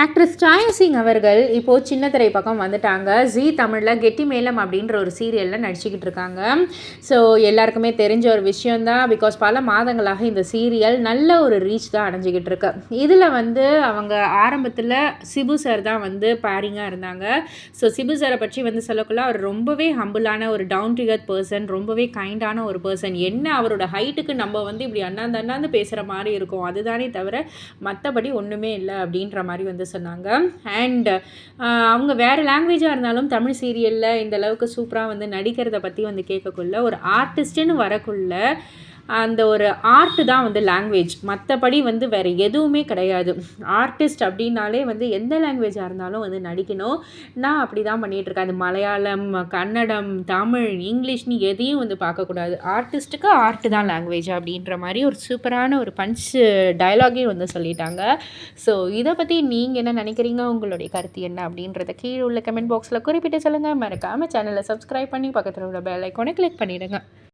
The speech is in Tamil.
ஆக்ட்ரஸ் சாயா சிங் அவர்கள் இப்போது சின்ன திரை பக்கம் வந்துட்டாங்க. ஜீ தமிழில் கெட்டி மேலம் அப்படின்ற ஒரு சீரியலில் நடிச்சுக்கிட்டு இருக்காங்க. ஸோ எல்லாருக்குமே தெரிஞ்ச ஒரு விஷயந்தான் பிகாஸ் பல மாதங்களாக இந்த சீரியல் நல்ல ஒரு ரீச் தான் அடைஞ்சிக்கிட்டு இருக்கு. இதில் வந்து அவங்க ஆரம்பத்தில் சிபு சார் தான் வந்து பேரிங்காக இருந்தாங்க. ஸோ சிபு சாரை பற்றி வந்து சொல்லக்குள்ள அவர் ரொம்பவே ஹம்பிளான ஒரு டவுன் டு எர்த் பர்சன் ரொம்பவே கைண்டான ஒரு பர்சன் என்ன அவரோட ஹைட்டுக்கு நம்ம வந்து இப்படி அண்ணாந்து அண்ணாந்து பேசுகிற மாதிரி இருக்கும்? அதுதானே தவிர மற்றபடி ஒன்றுமே இல்லை அப்படின்ற மாதிரி வந்து சொன்னாங்க. அண்ட் அவங்க வேறு லாங்குவேஜாக இருந்தாலும் தமிழ் சீரியலில் இந்த அளவுக்கு சூப்பராக வந்து நடிக்கிறத பற்றி வந்து கேட்கக்குள்ள ஒரு ஆர்டிஸ்ட்டுன்னு வரக்குள்ள அந்த ஒரு ஆர்ட்டு தான் வந்து லாங்குவேஜ் மற்றபடி வந்து வேறு எதுவுமே கிடையாது. ஆர்டிஸ்ட் அப்படின்னாலே வந்து எந்த லாங்குவேஜாக இருந்தாலும் வந்து நடிக்கணும். நான் அப்படி தான் பண்ணிகிட்ருக்கேன் அது மலையாளம் கன்னடம் தமிழ் இங்கிலீஷ்னு எதையும் வந்து பார்க்கக்கூடாது. ஆர்டிஸ்ட்டுக்கு ஆர்ட்டு தான் லாங்குவேஜ் அப்படின்ற மாதிரி ஒரு சூப்பரான ஒரு பஞ்ச் டயலாகே வந்து சொல்லிட்டாங்க. ஸோ இதை பற்றி நீங்கள் என்ன நினைக்கிறீங்க? உங்களுடைய கருத்து என்ன அப்படின்றத கீழே உள்ள கமெண்ட் பாக்ஸில் குறிப்பிட்டு சொல்லுங்கள் மறக்காமல் சேனலை சப்ஸ்கிரைப் பண்ணி பக்கத்தில் உள்ள பெல் ஐக்கானை கிளிக் பண்ணிவிடுங்க